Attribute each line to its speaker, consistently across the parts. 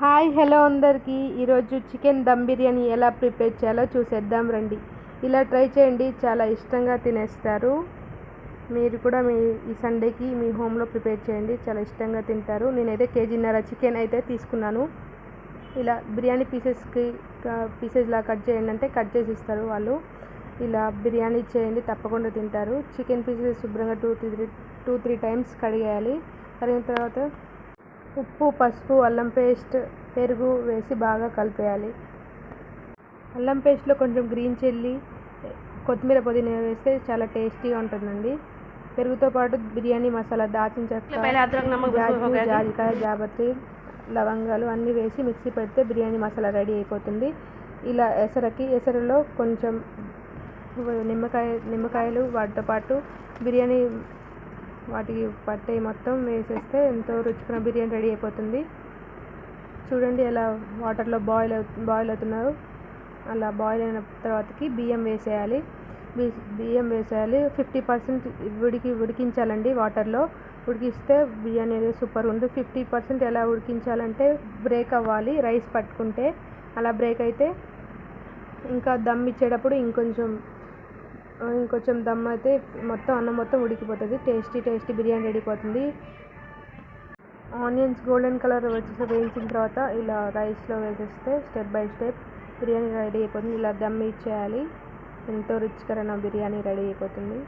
Speaker 1: Hi hello అందరికీ. ఈరోజు chicken dum biryani ఎలా ప్రిపేర్ చేయాలో చూసేద్దాం రండి. ఇలా ట్రై చేయండి చాలా ఇష్టంగా తినేస్తారు. మీరు కూడా మీ ఈ సండేకి మీ హోమ్లో ప్రిపేర్ చేయండి చాలా ఇష్టంగా తింటారు. నేనైతే కేజీన్నర చికెన్ అయితే తీసుకున్నాను. ఇలా బిర్యానీ పీసెస్కి పీసెస్లా కట్ చేయండి అంటే కట్ చేసి ఇస్తారు వాళ్ళు. ఇలా బిర్యానీ చేయండి తప్పకుండా తింటారు. చికెన్ పీసెస్ శుభ్రంగా two three two three times కడిగేయాలి. కడిగిన తర్వాత ఉప్పు పసుపు అల్లం పేస్ట్ పెరుగు వేసి బాగా కలిపేయాలి. అల్లం పేస్ట్లో కొంచెం గ్రీన్ చిల్లీ కొత్తిమీర పుదీనా వేస్తే చాలా టేస్టీగా ఉంటుందండి. పెరుగుతో పాటు బిర్యానీ మసాలా దాచిన చెక్క జాజికాయ జాబత్రి లవంగాలు అన్నీ వేసి మిక్సీ పెడితే బిర్యానీ మసాలా రెడీ అయిపోతుంది. ఇలా ఎసరకి ఎసరలో కొంచెం నిమ్మకాయ నిమ్మకాయలు వాటితో పాటు బిర్యానీ వాటికి పట్టే మొత్తం వేసేస్తే ఎంతో రుచికరమైన బిర్యానీ రెడీ అయిపోతుంది. చూడండి ఎలా వాటర్లో బాయిల్ బాయిల్ అవుతున్నారు. అలా బాయిల్ అయిన తర్వాతకి బియ్యం వేసేయాలి. బియ్యం వేసేయాలి. ఫిఫ్టీ పర్సెంట్ ఉడికి ఉడికించాలండి వాటర్లో. ఉడికిస్తే బిర్యానీ అనేది సూపర్ ఉంటుంది ఫిఫ్టీ పర్సెంట్ ఎలా ఉడికించాలంటే బ్రేక్ అవ్వాలి. రైస్ పట్టుకుంటే అలా బ్రేక్ అయితే ఇంకా దమ్ ఇచ్చేటప్పుడు ఇంకొంచెం ఇంకొంచెం దమ్ అయితే మొత్తం అన్నం మొత్తం ఉడికిపోతుంది. టేస్టీ టేస్టీ బిర్యానీ రెడీ అయిపోతుంది. ఆనియన్స్ గోల్డెన్ కలర్ వచ్చేసి వేయించిన తర్వాత ఇలా రైస్లో వేసేస్తే step by step biryani ready అయిపోతుంది. ఇలా దమ్ ఇచ్చేయాలి. ఎంతో రుచికరమైన బిర్యానీ రెడీ అయిపోతుంది.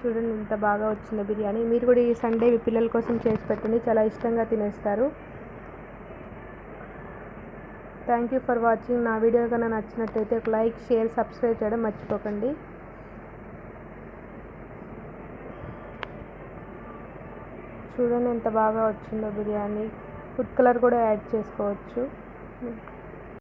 Speaker 1: చూడండి ఎంత బాగా వచ్చిందో బిర్యానీ. మీరు కూడా ఈ సండే మీ పిల్లల కోసం చేసి పెట్టండి. చాలా ఇష్టంగా తినేస్తారు. థ్యాంక్ యూ ఫర్ వాచింగ్ నా వీడియో కన్నా నచ్చినట్టయితే ఒక లైక్ షేర్ సబ్స్క్రైబ్ చేయడం మర్చిపోకండి. చూడండి ఎంత బాగా వచ్చిందో బిర్యానీ. ఫుడ్ కలర్ కూడా యాడ్ చేసుకోవచ్చు.